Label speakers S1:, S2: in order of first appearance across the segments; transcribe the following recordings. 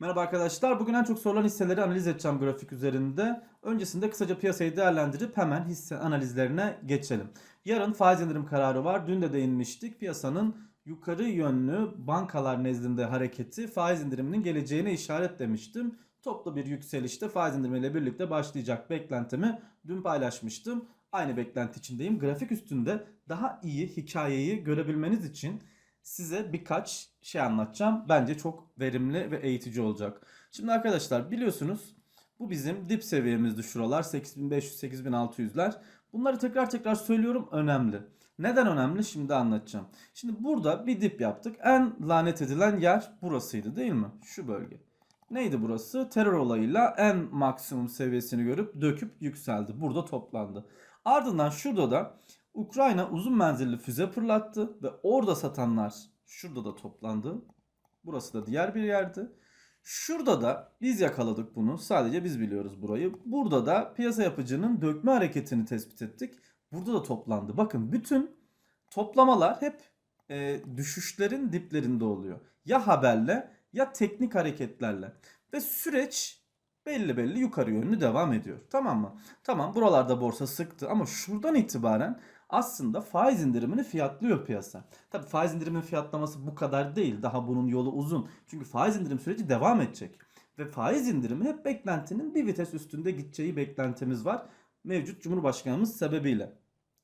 S1: Merhaba arkadaşlar. Bugün en çok sorulan hisseleri analiz edeceğim grafik üzerinde. Öncesinde kısaca piyasayı değerlendirip hemen hisse analizlerine geçelim. Yarın faiz indirim kararı var. Dün de değinmiştik. Piyasanın yukarı yönlü bankalar nezdinde hareketi faiz indiriminin geleceğine işaret demiştim. Toplu bir yükselişte faiz indirimiyle birlikte başlayacak beklentimi dün paylaşmıştım. Aynı beklenti içindeyim. Grafik üstünde daha iyi hikayeyi görebilmeniz için size birkaç şey anlatacağım. Bence çok verimli ve eğitici olacak. Şimdi arkadaşlar biliyorsunuz bu bizim dip seviyemizdi şuralar 8500-8600'ler. Bunları tekrar tekrar söylüyorum önemli. Neden önemli şimdi anlatacağım. Şimdi burada bir dip yaptık. En lanet edilen yer burasıydı değil mi? Şu bölge. Neydi burası? Terör olayıyla en maksimum seviyesini görüp döküp yükseldi. Burada toplandı. Ardından şurada da Ukrayna uzun menzilli füze fırlattı ve orada satanlar şurada da toplandı. Burası da diğer bir yerdi. Şurada da biz yakaladık bunu. Sadece biz biliyoruz burayı. Burada da piyasa yapıcının dökme hareketini tespit ettik. Burada da toplandı. Bakın bütün toplamalar hep e, düşüşlerin diplerinde oluyor. Ya haberle ya teknik hareketlerle. Ve süreç belli belli yukarı yönlü devam ediyor. Tamam mı? Tamam buralarda borsa sıktı ama şuradan itibaren aslında faiz indirimini fiyatlıyor piyasa. Tabi faiz indiriminin fiyatlaması bu kadar değil. Daha bunun yolu uzun. Çünkü faiz indirim süreci devam edecek. Ve faiz indirimi hep beklentinin bir vites üstünde gideceği beklentimiz var. Mevcut Cumhurbaşkanımız sebebiyle.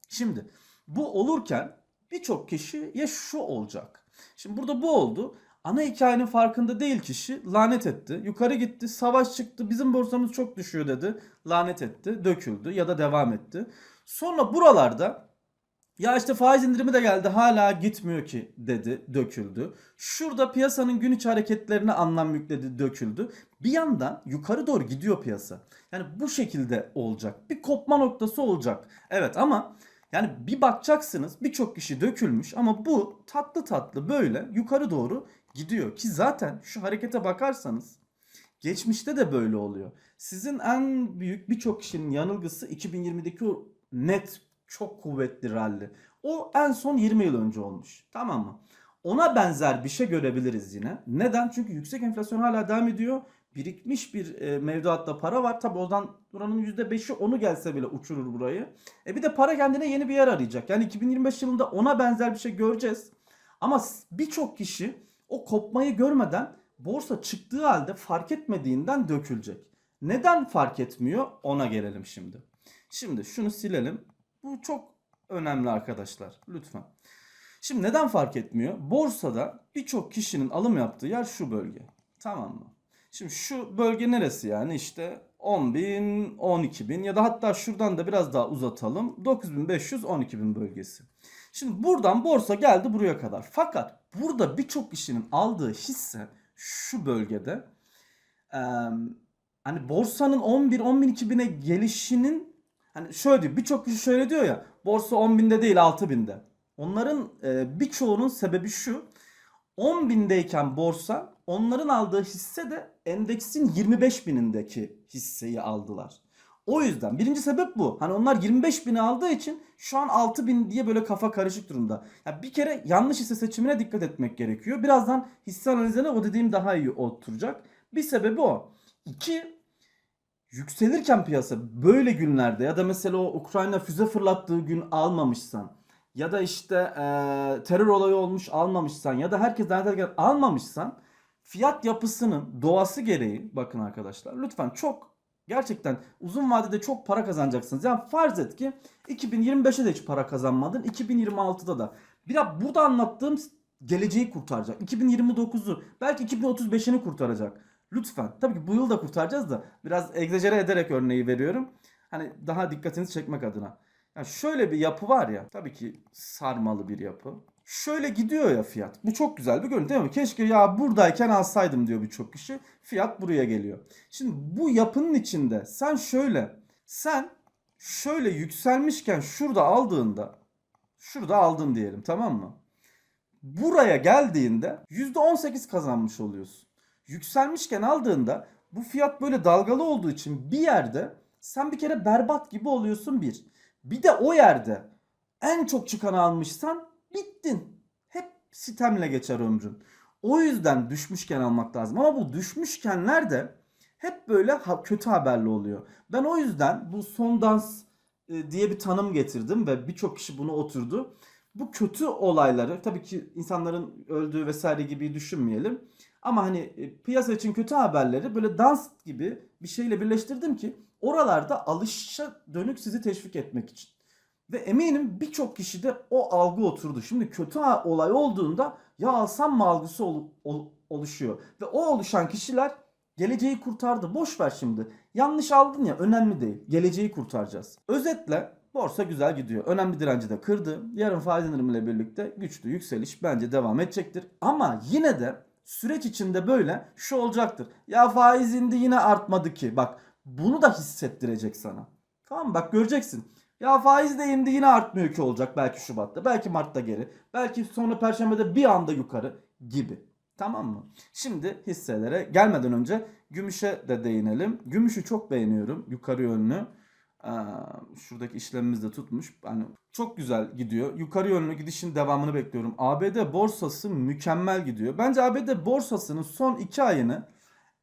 S1: Şimdi bu olurken birçok kişiye şu olacak. Şimdi burada bu oldu. Ana hikayenin farkında değil kişi lanet etti. Yukarı gitti, savaş çıktı, bizim borsamız çok düşüyor dedi. Lanet etti, döküldü ya da devam etti. Sonra buralarda ya işte faiz indirimi de geldi hala gitmiyor ki dedi döküldü. Şurada piyasanın gün içi hareketlerine anlam yükledi döküldü. Bir yandan yukarı doğru gidiyor piyasa. Yani bu şekilde olacak. Bir kopma noktası olacak. Evet ama yani bir bakacaksınız birçok kişi dökülmüş ama bu tatlı tatlı böyle yukarı doğru gidiyor. Ki zaten şu harekete bakarsanız geçmişte de böyle oluyor. Sizin en büyük birçok kişinin yanılgısı 2020'deki o net çok kuvvetli rally. O en son 20 yıl önce olmuş. Tamam mı? Ona benzer bir şey görebiliriz yine. Neden? Çünkü yüksek enflasyon hala devam ediyor. Birikmiş bir e, mevduatta para var. Tabi oradan buranın %5'i onu gelse bile uçurur burayı. E bir de para kendine yeni bir yer arayacak. Yani 2025 yılında ona benzer bir şey göreceğiz. Ama birçok kişi o kopmayı görmeden borsa çıktığı halde fark etmediğinden dökülecek. Neden fark etmiyor? Ona gelelim şimdi. Şimdi şunu silelim. Bu çok önemli arkadaşlar. Lütfen. Şimdi neden fark etmiyor? Borsada birçok kişinin alım yaptığı yer şu bölge. Tamam mı? Şimdi şu bölge neresi yani? İşte 10 bin, 12 bin ya da hatta şuradan da biraz daha uzatalım. 9500, 12 bin bölgesi. Şimdi buradan borsa geldi buraya kadar. Fakat burada birçok kişinin aldığı hisse şu bölgede eee, hani borsanın 11 10 bin 2 bine gelişinin hani şöyle diyor birçok kişi şöyle diyor ya borsa 10 binde değil 6 binde. Onların e, birçoğunun sebebi şu 10 bindeyken borsa onların aldığı hisse de endeksin 25 binindeki hisseyi aldılar. O yüzden birinci sebep bu. Hani onlar 25 bini aldığı için şu an 6 bin diye böyle kafa karışık durumda. Ya bir kere yanlış hisse seçimine dikkat etmek gerekiyor. Birazdan hisse analizine o dediğim daha iyi oturacak. Bir sebebi o. İki, yükselirken piyasa böyle günlerde ya da mesela o Ukrayna füze fırlattığı gün almamışsan ya da işte eee, terör olayı olmuş almamışsan ya da herkes lanet ederken almamışsan fiyat yapısının doğası gereği bakın arkadaşlar lütfen çok gerçekten uzun vadede çok para kazanacaksınız. Yani farz et ki 2025'e de hiç para kazanmadın 2026'da da. Bir burada anlattığım geleceği kurtaracak. 2029'u belki 2035'ini kurtaracak. Lütfen. Tabii ki bu yıl da kurtaracağız da biraz egzajere ederek örneği veriyorum. Hani daha dikkatinizi çekmek adına. Yani şöyle bir yapı var ya. Tabii ki sarmalı bir yapı. Şöyle gidiyor ya fiyat. Bu çok güzel bir görüntü değil mi? Keşke ya buradayken alsaydım diyor birçok kişi. Fiyat buraya geliyor. Şimdi bu yapının içinde sen şöyle sen şöyle yükselmişken şurada aldığında şurada aldın diyelim tamam mı? Buraya geldiğinde %18 kazanmış oluyorsun. Yükselmişken aldığında bu fiyat böyle dalgalı olduğu için bir yerde sen bir kere berbat gibi oluyorsun bir. Bir de o yerde en çok çıkanı almışsan bittin. Hep sitemle geçer ömrün. O yüzden düşmüşken almak lazım. Ama bu düşmüşkenler de hep böyle ha- kötü haberli oluyor. Ben o yüzden bu son dans e, diye bir tanım getirdim ve birçok kişi bunu oturdu. Bu kötü olayları tabii ki insanların öldüğü vesaire gibi düşünmeyelim. Ama hani e, piyasa için kötü haberleri böyle dans gibi bir şeyle birleştirdim ki oralarda alışa dönük sizi teşvik etmek için. Ve eminim birçok kişide o algı oturdu. Şimdi kötü olay olduğunda ya alsam mı algısı ol- ol- oluşuyor. Ve o oluşan kişiler geleceği kurtardı. Boş ver şimdi. Yanlış aldın ya önemli değil. Geleceği kurtaracağız. Özetle borsa güzel gidiyor. Önemli direnci de kırdı. Yarın faiz indirimiyle birlikte güçlü yükseliş bence devam edecektir. Ama yine de süreç içinde böyle şu olacaktır. Ya faiz indi yine artmadı ki. Bak bunu da hissettirecek sana. Tamam? Bak göreceksin. Ya faiz de indi yine artmıyor ki olacak belki Şubat'ta. Belki Mart'ta geri. Belki sonra Perşembe'de bir anda yukarı gibi. Tamam mı? Şimdi hisselere gelmeden önce gümüşe de değinelim. Gümüşü çok beğeniyorum. Yukarı yönlü. Şuradaki işlemimiz de tutmuş. Yani çok güzel gidiyor. Yukarı yönlü gidişin devamını bekliyorum. ABD borsası mükemmel gidiyor. Bence ABD borsasının son iki ayını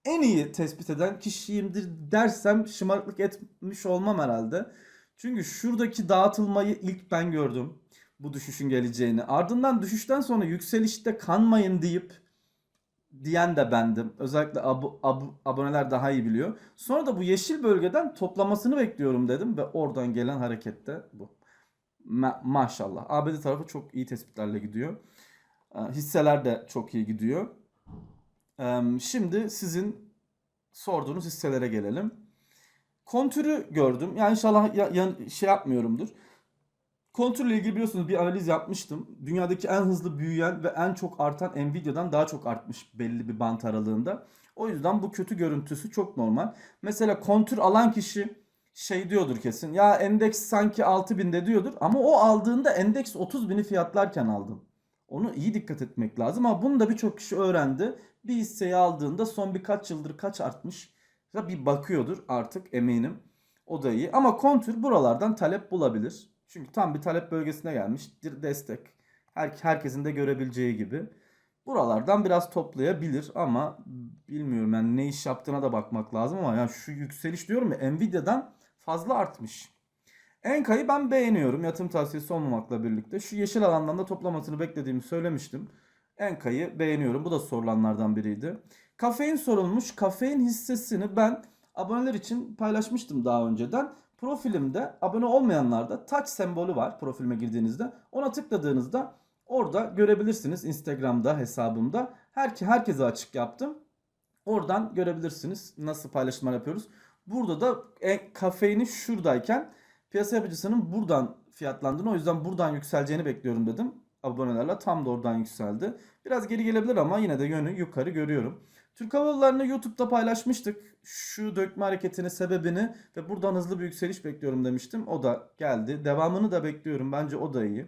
S1: en iyi tespit eden kişiyimdir dersem şımarıklık etmiş olmam herhalde. Çünkü şuradaki dağıtılmayı ilk ben gördüm. Bu düşüşün geleceğini. Ardından düşüşten sonra yükselişte kanmayın deyip diyen de bendim. Özellikle abu- abu- aboneler daha iyi biliyor. Sonra da bu yeşil bölgeden toplamasını bekliyorum dedim ve oradan gelen harekette bu. Ma- maşallah. ABD tarafı çok iyi tespitlerle gidiyor. Ee, Hisseler de çok iyi gidiyor. Ee, Şimdi sizin sorduğunuz hisselere gelelim. Kontürü gördüm. Yani inşallah ya- ya- şey yapmıyorumdur. Kontürle ilgili biliyorsunuz bir analiz yapmıştım. Dünyadaki en hızlı büyüyen ve en çok artan Nvidia'dan daha çok artmış belli bir bant aralığında. O yüzden bu kötü görüntüsü çok normal. Mesela kontür alan kişi şey diyordur kesin. Ya endeks sanki 6000'de diyordur ama o aldığında endeks 30 bini fiyatlarken aldın. Onu iyi dikkat etmek lazım ama bunu da birçok kişi öğrendi. Bir hisseyi aldığında son birkaç yıldır kaç artmış bir bakıyordur artık eminim. O da iyi. Ama kontür buralardan talep bulabilir. Çünkü tam bir talep bölgesine gelmiş. Destek. Her, herkesin de görebileceği gibi. Buralardan biraz toplayabilir ama bilmiyorum yani ne iş yaptığına da bakmak lazım ama ya şu yükseliş diyorum ya Nvidia'dan fazla artmış. Enka'yı ben beğeniyorum yatırım tavsiyesi olmamakla birlikte. Şu yeşil alandan da toplamasını beklediğimi söylemiştim. Enka'yı beğeniyorum. Bu da sorulanlardan biriydi. Kafein sorulmuş. Kafein hissesini ben aboneler için paylaşmıştım daha önceden. Profilimde abone olmayanlarda touch sembolü var profilime girdiğinizde. Ona tıkladığınızda orada görebilirsiniz Instagram'da hesabımda. Her, herkese açık yaptım. Oradan görebilirsiniz nasıl paylaşımlar yapıyoruz. Burada da e, kafeini şuradayken piyasa yapıcısının buradan fiyatlandığını o yüzden buradan yükseleceğini bekliyorum dedim. Abonelerle tam da oradan yükseldi. Biraz geri gelebilir ama yine de yönü yukarı görüyorum. Türk Hava Yolları'nı YouTube'da paylaşmıştık. Şu dökme hareketini, sebebini ve buradan hızlı bir yükseliş bekliyorum demiştim. O da geldi. Devamını da bekliyorum. Bence o da iyi.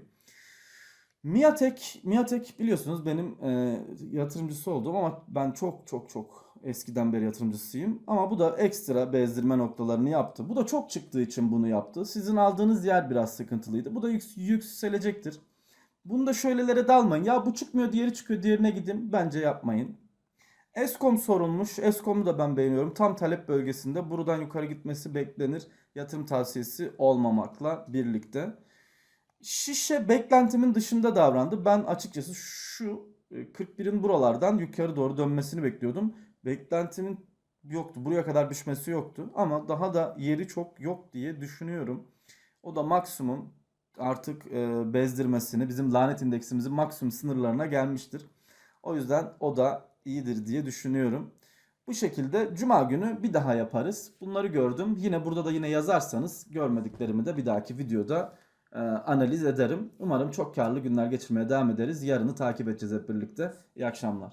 S1: Miatek, Miatek biliyorsunuz benim e, yatırımcısı olduğum ama ben çok çok çok eskiden beri yatırımcısıyım. Ama bu da ekstra bezdirme noktalarını yaptı. Bu da çok çıktığı için bunu yaptı. Sizin aldığınız yer biraz sıkıntılıydı. Bu da yüks- yükselecektir. Bunda şöylelere dalmayın. Ya bu çıkmıyor, diğeri çıkıyor, diğerine gidin. Bence yapmayın. Eskom sorulmuş. Eskom'u da ben beğeniyorum. Tam talep bölgesinde. Buradan yukarı gitmesi beklenir. Yatırım tavsiyesi olmamakla birlikte. Şişe beklentimin dışında davrandı. Ben açıkçası şu e, 41'in buralardan yukarı doğru dönmesini bekliyordum. Beklentimin yoktu. Buraya kadar düşmesi yoktu. Ama daha da yeri çok yok diye düşünüyorum. O da maksimum artık e, bezdirmesini bizim lanet indeksimizin maksimum sınırlarına gelmiştir. O yüzden o da iyidir diye düşünüyorum. Bu şekilde cuma günü bir daha yaparız. Bunları gördüm. Yine burada da yine yazarsanız görmediklerimi de bir dahaki videoda e, analiz ederim. Umarım çok karlı günler geçirmeye devam ederiz. Yarını takip edeceğiz hep birlikte. İyi akşamlar.